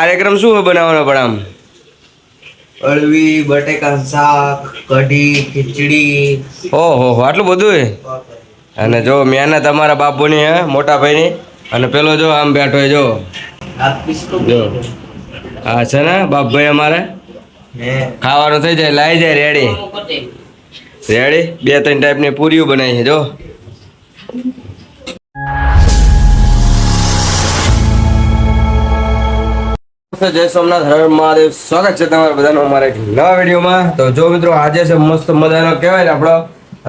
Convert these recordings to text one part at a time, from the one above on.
કાર્યક્રમ શું બનાવવાનો પણ આમ અળવી બટેકા શાક કઢી ખીચડી. ઓહો આટલું બધું અને જો મહેનત તમારા બાપુની હે મોટા ભાઈની અને પેલો જો આમ બેઠો જો. જો. હા છે ને બાપભાઈ અમારે. ખાવાનું થઈ જાય લાવી જાય રેડી રેડી બે ત્રણ ટાઈપની પૂરીઓ બનાવી છે જો. જય સોમનાથ હર મહાદેવ. સ્વાગત છે તમારા બધાનો અમારા એક નવા વિડીયોમાં. તો જો મિત્રો આજે છે મસ્ત મજાનો કહેવાય ને આપણો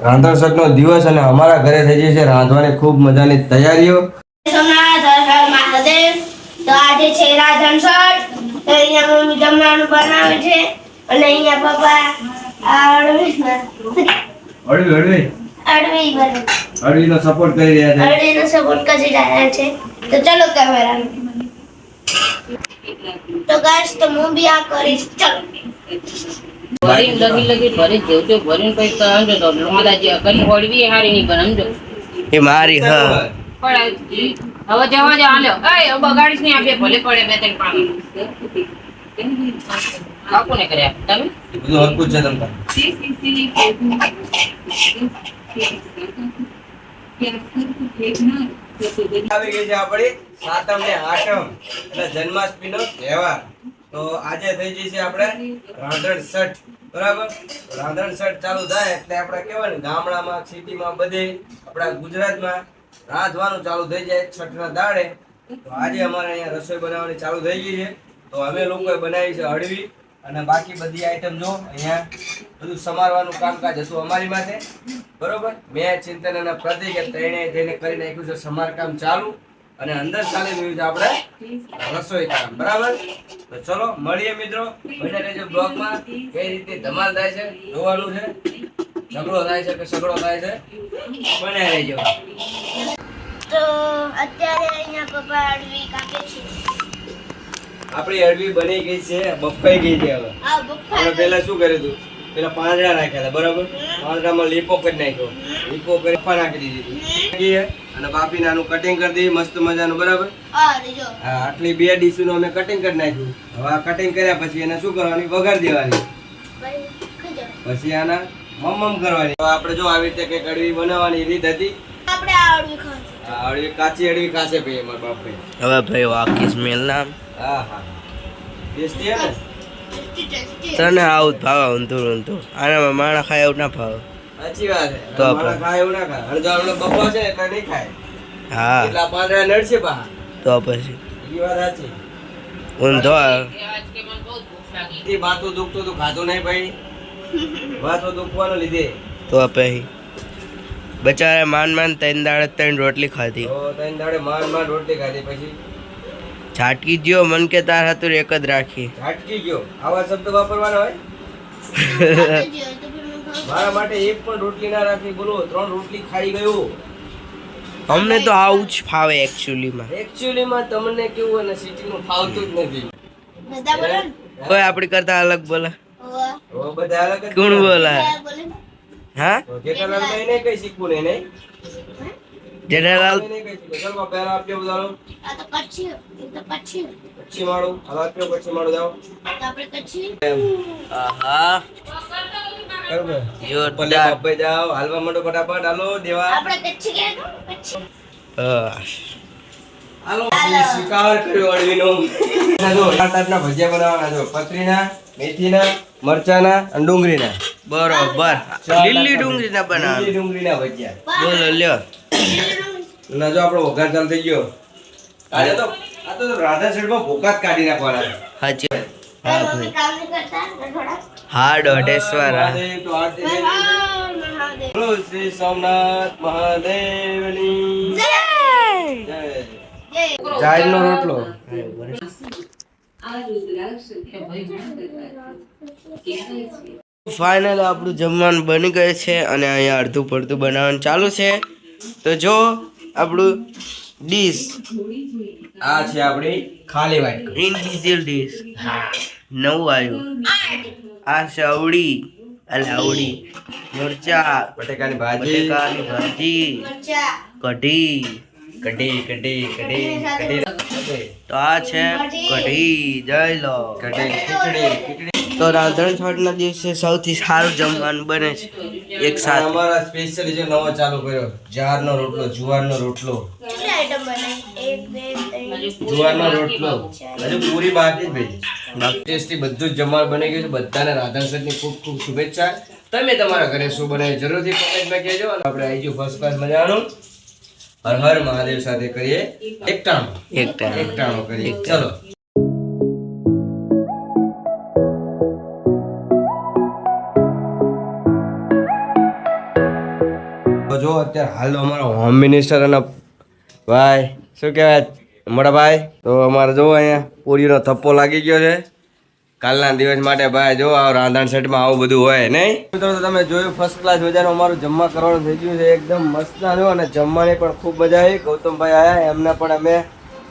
રાંધણ સટનો દિવસ અને અમારા ઘરે થઈ જાય છે રાંધવાની ખૂબ મજાની તૈયારીઓ. સોમનાથ હર હર મહાદેવ. તો આજે છે રાધનસર તો અહીંયા મમ્મી જમવાનું બનાવે છે. અને અહીંયા પપ્પા અડવી અડવી અડવી. અડવી બને. સપોર્ટ કરી રહ્યા અડવીનો સપોર્ટ કરી રહ્યા છે. તો ચલો કેમેરા તો ગાઈસ તો હું બી આ કરીશ. ચલો. ભરીને લગી લગી ભરી જેવું તેવું ભરીને પછી તો સમજો તો મારા કરી હોળવી હારી નહીં પણ સમજો. એ મારી હ. પણ હવે જવા જા હાલ્યો એ બગાડીશ નહીં આપે ભલે પડે બે ત્રણ પાણી. કાકુને કર્યા. તમે? બધું હરકું છે તમતા આવી ગઈ છે આપણી સાતમ ને આઠમ એટલે જન્માષ્ટમીનો તહેવાર. તો આજે થઈ છે આપણે રાંધણ છઠ, બરાબર? રાંધણ છઠ ચાલુ થાય એટલે આપણે કહેવાય ને ગામડામાં, સિટીમાં બધે, આપણા ગુજરાતમાં રાંધવાનું ચાલુ થઈ જાય છઠના દાડે. તો આજે અમારે અહીંયા રસોઈ બનાવવાની ચાલુ થઈ ગઈ છે. તો અમે લોકોએ બનાવી છે હળવી. અને બાકી બધી આઈટમ જો અહીંયા બધું સમારવાનું કામકાજ હતું અમારી માટે બરોબર? મેં ચિંતન અને પ્રતિક ત્રણેય જઈને કરી નાખ્યું છે સમારકામ ચાલુ અને અંદર ચાલી રહ્યું છે આપણે રસોઈ કામ. બરાબર? તો ચલો, મળીએ મિત્રો. બને રહેજો બ્લોગમાં. કઈ રીતે ધમાલ થાય છે, જોવાનું છે. ઝઘડો થાય છે કે સગડો થાય છે બને રહેજો. તો અત્યારે અહીંયા પપ્પા અડવી કાપે છે. આપણી અડવી બની ગઈ છે બફાઈ ગઈ છે હવે. આપણે પહેલા શું કર્યું હતું? પેલા પાંદડા નાખ્યા હતા બરાબર? પાંદડામાં લીપો કરી નાખ્યો. લીપો કરી નાખી દીધી અને બાપી નાનું કટિંગ કરી દીધી મસ્ત મજાનું બરાબર? હા આટલી બે ડીશનું અમે કટિંગ કરી નાખ્યું. હવે આ કટિંગ કર્યા પછી એને શું કરવાની? વઘાર દેવાની. પછી આના મમ કરવાની. હવે આપણે જો આવી રીતે કઈ અડવી બનાવવાની રીત હતી. આપણે આ અડવી ખાશું આ અડવી કાચી અડવી ખાશે ભાઈ અમારા બાપ. ભાઈ હવે ભાઈ વાકી સ્મેલ ના હા હા ટેસ્ટી હે ને? Tasty tasty. તને આવું જ ભાવે ઊંધું ઊંધું. આનામાં માણા ખાય એવું ના ભાવ. સાચી વાત છે. તો આપણે- ખાય એવું ના ખાય. અડધો આપણો બપ્પા છે એટલે નહીં ખાય. હા. એટલા પાંદડા નડશે પા તો પછી. એ વાત સાચી. ઊંધો આજ કે મને બહુ ભૂખ લાગી. તે દુખતું ખાધું નહીં ભાઈ. વાતો દુખવાનો લીધે. તો પછી. બચારે માન માન ત્રણ દાડે ત્રણ રોટલી ખાધી. ત્રણ દાડે માન માન રોટલી ખાધી પછી? છાટકી ગયો મન કે તાર હાથું એક જ રાખી. ઝાટકી ગયો આવા શબ્દ વાપરવાના હોય? મારા માટે એક પણ રોટલી ના રાખી. બોલો ત્રણ રોટલી ખાઈ ગયો. અમને તો આવું જ ફાવે એકચ્યુઅલીમાં એકચ્યુઅલી માં તમને કેવું અને ને સિટી નું ફાવતું જ નથી. બધા બોલો કોઈ આપણી કરતા અલગ બોલે. ઓ બધા અલગ કોણ બોલે? હા? તો જેઠાલાલ ભાઈ નહીં કઈ શીખવું નહીં નહીં? જેઠાલાલ મરચાના અને ડુંગળીના. બરોબર. લીલી ડુંગળી ના લીલી બનાવ ડુંગળીના ભજીયા. બોલો લ્યો. ના જો આપણો વઘાર ચાલુ થઈ ગયો. આજે તો. આ તો રાધા શેઠમાં ભૂકા જ કાઢી નાખવાના હાચી હા દોઢેશ્વર શ્રી સોમનાથ મહાદેવની. જય! જય. જય. જાહેરનો રોટલો. ફાઇનલ આપણું જમવાનું બની ગયું છે અને અહીંયા અડધું પડતું બનાવવાનું ચાલુ છે. તો જો આપણું ડીશ આ છે આપણી ખાલી વાટકો. ઇન્ડિવિજ્યુઅલ ડીશ નવું આવ્યું. આ છે અવળી એટલે અવળી મરચા. બટેકાની ભાજી. બટેકાની ભાજી. કઢી. કઢી કઢી કઢી કઢી તો આ છે કઢી. જઈ લો. કઢી. ખીચડી ખીચડી. તો રાંધણ છઠના દિવસે સૌથી સારું જમવાનું બને છે. એક સાથે. અમારા સ્પેશિયલી જે નવો ચાલુ કર્યો જારનો રોટલો જુવારનો રોટલો. કેટલી આઈટમ બનાવી એક બે જુવારનો રોટલો. હજુ પૂરી બાકી જ ભાઈ ટેસ્ટી બધું જ જમવાનું બની ગયું છે. બધાને રાધન સરની ખૂબ ખૂબ શુભેચ્છા. તમે તમારા ઘરે શું બનાવ્યું જરૂરથી કોમેન્ટમાં કહેજો અને આપણે આવી ગયું ફર્સ્ટ ક્લાસ મજાનું. હર હર મહાદેવ સાથે કરીએ એકટાણું. એક ટાઈમ એકટાણું કરીએ. ચલો. તો જો અત્યારે હાલ અમારો હોમ મિનિસ્ટર અને ભાઈ શું કહેવાય? મોટા ભાઈ તો અમારે જો અહીંયા પૂરીનો થપ્પો લાગી ગયો છે. કાલના દિવસ માટે ભાઈ જો આ રાંધણ સેટમાં આવું બધું હોય, નહીં? મિત્રો તમે જોયું ફર્સ્ટ ક્લાસ મજાનું અમારું જમવા કરવાનું થઈ ગયું છે, એકદમ મસ્ત નાનું અને જમવાની પણ ખૂબ મજા આવી. ગૌતમભાઈ આવ્યા એમને પણ અમે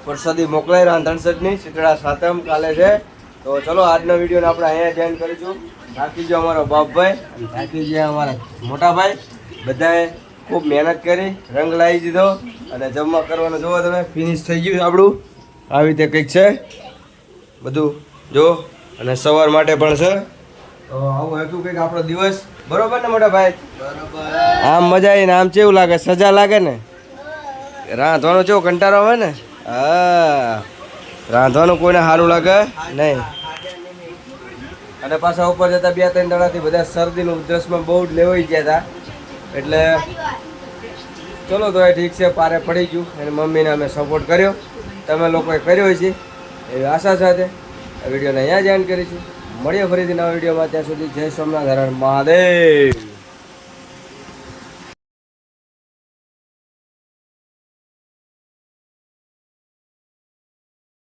પ્રસાદી મોકલાઈ રાંધણ સેટની, શીતળા સાતમ કાલે છે. તો ચલો, આજનો વિડીયોને આપણે અહીંયા જોઈન કરીશું. બાકી જો અમારો બાપભાઈ, બાકી અમારા મોટાભાઈ, બધાએ ખૂબ મહેનત કરી, રંગ લાવી દીધો, અને જમવા કરવાનું જોવો તમે ફિનિશ થઈ ગયું આપણું. આવી રીતે કંઈક છે. બધું જો અને સવાર માટે પણ છે? તો આવું હતું કંઈક આપણો દિવસ. બરોબર ને મોટા ભાઈ? આમ મજા આવીને આમ કેવું લાગે? સજા લાગે ને? રાંધવાનું કેવું કંટાળો આવે ને? હા. રાંધવાનું કોઈને સારું લાગે? નહીં. અને પાછા ઉપર જતા બે ત્રણ દાડાથી બધા શરદીનું ઉધરસમાં બહુ જ લેવાઈ ગયા હતા. એટલે ચલો તો એ ઠીક છે પારે પડી ગયું. અને મમ્મીને અમે સપોર્ટ કર્યો. તમે લોકોએ કર્યો છે એવી આશા સાથે વિડીયોને અહીંયા જ એન્ડ કરીશું. મળીએ ફરીથી નવા વિડીયોમાં. ત્યાં સુધી જય સોમનાથ હરણ મહાદેવ.